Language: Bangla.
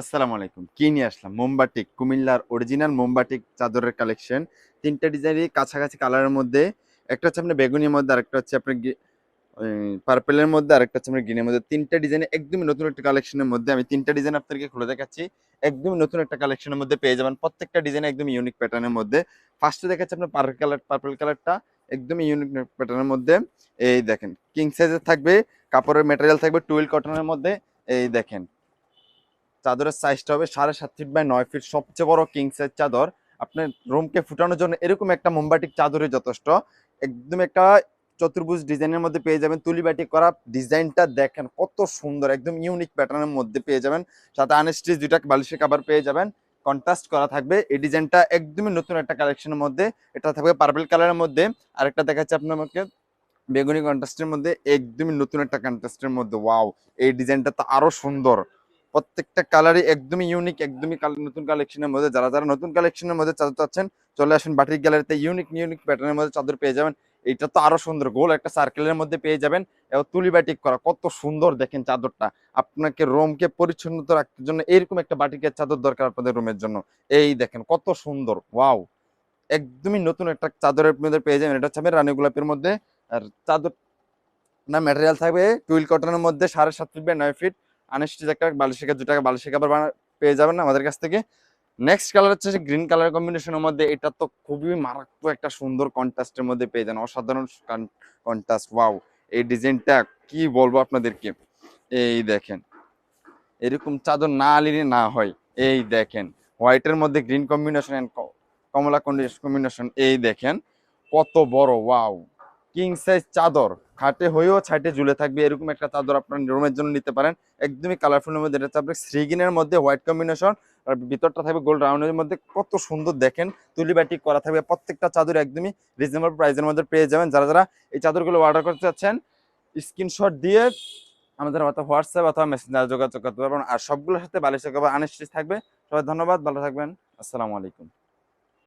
আসসালামু আলাইকুম। কি নিয়ে আসলাম? মোমবাটিক কুমিল্লার অরিজিনাল মোমবাটিক চাদরের কালেকশন তিনটা ডিজাইনই কাছাকাছি কালারের মধ্যে। একটা হচ্ছে আপনার বেগুনির মধ্যে, আরেকটা হচ্ছে আপনার পার্পেলের মধ্যে, আরেকটা হচ্ছে আপনার গ্রিনের মধ্যে। তিনটা ডিজাইনে একদমই নতুন একটা কালেকশনের মধ্যে। আমি তিনটা ডিজাইন আপনাদেরকে খুলে দেখাচ্ছি। একদমই নতুন একটা কালেকশনের মধ্যে পেয়ে যাবেন। প্রত্যেকটা ডিজাইন একদম ইউনিক প্যাটার্নের মধ্যে। ফার্স্টে দেখাচ্ছি আপনার পার্পল কালার পার্পল কালারটা একদমই ইউনিক প্যাটার্নের মধ্যে। এই দেখেন কিং সাইজের থাকবে। কাপড়ের ম্যাটেরিয়াল থাকবে টুয়েল কটনের মধ্যে। এই দেখেন চাদরের সাইজটা হবে সাড়ে সাত ফিট বাই নয় ফিট সবচেয়ে বড় কিং সাইজ চাদর। আপনার রুমকে ফুটানোর জন্য এরকম একটা মোমবাটিক চাদরই যথেষ্ট। একদম একটা চতুর্ভুজ ডিজাইনের মধ্যে পেয়ে যাবেন। তুলি বাটিক করা ডিজাইনটা দেখেন কত সুন্দর, একদম ইউনিক প্যাটার্নের মধ্যে পেয়ে যাবেন। সাথে আনস্টিচ দুইটা বালিশের কাবার পেয়ে যাবেন। কন্ট্রাস্ট করা থাকবে। এই ডিজাইনটা একদমই নতুন একটা কালেকশনের মধ্যে। এটা থাকবে পার্পল কালারের মধ্যে। আরেকটা দেখাচ্ছে আপনাকে। বেগুনি কন্ট্রাস্টের মধ্যে একদমই নতুন একটা কন্ট্রাস্টের মধ্যে। ওয়াও এই ডিজাইনটা তো আরও সুন্দর। প্রত্যেকটা কালারই একদমই ইউনিক একদমই নতুন কালেকশনের মধ্যে। যারা যারা নতুন কালেকশনের মধ্যে চাদর চাচ্ছেন, চলে আসুন বাটিক গ্যালারিতে ইউনিক ইউনিক প্যাটার্নের মধ্যে চাদর পেয়ে যাবেন। এটা তো আরও সুন্দর, গোল একটা সার্কেলের মধ্যে পেয়ে যাবেন। এবং তুলি বাটিক করা, কত সুন্দর দেখেন চাদরটা। আপনাকে রুমকে পরিচ্ছন্নতা রাখার জন্য এরকম একটা বাটিকের চাদর দরকার আপনাদের রুমের জন্য। এই দেখেন, কত সুন্দর ওয়াও একদমই নতুন একটা চাদরের মধ্যে পেয়ে যাবেন। এটা হচ্ছে রানী গোলাপের মধ্যে। আর চাদর না ম্যাটেরিয়াল থাকবে টুইল কটনের মধ্যে সাড়ে সাত ফিট বাই নয় ফিট আনস্টিচ একটা বালিশেখা দু টাকা আবার বানা- পেয়ে যাবেন না আমাদের কাছ থেকে। নেক্সট কালার হচ্ছে গ্রিন কালার কম্বিনেশনের মধ্যে এটা তো খুবই মারাত্মক একটা সুন্দর কন্ট্রাস্টের মধ্যে পেয়ে যান। অসাধারণ কন্ট্রাস্ট ওয়াও এই ডিজাইনটা কি বলব আপনাদেরকে? এই দেখেন। এরকম চাদর না আলিনে না হয়। এই দেখেন। হোয়াইটের মধ্যে গ্রিন কম্বিনেশন এন্ড কমলা কম্বিনেশন এই দেখেন। কত বড় ওয়াও কিং সাইজ চাদর। খাটে হয়েও ছাইটে ঝুলে থাকবে, এরকম একটা চাদর আপনার রুমের জন্য নিতে পারেন। একদমই কালারফুলের মধ্যে, এটা থাকবে শ্রীগিনের মধ্যে হোয়াইট কম্বিনেশন আর ভিতরটা থাকবে গোল্ড রাউন্ডের মধ্যে। কত সুন্দর দেখেন, তুলি বাটি করা থাকবে। প্রত্যেকটা চাদর একদমই রিজনেবল প্রাইসের মধ্যে পেয়ে যাবেন। যারা যারা এই চাদরগুলো অর্ডার করতে চাচ্ছেন স্ক্রিনশট দিয়ে আমাদের অথবা হোয়াটসঅ্যাপ অথবা মেসেঞ্জারে যোগাযোগ করতে পারবেন। আর সবগুলোর সাথে বালিশ আনস্টিচ থাকবে। সবাই ধন্যবাদ, ভালো থাকবেন। আসসালামু আলাইকুম।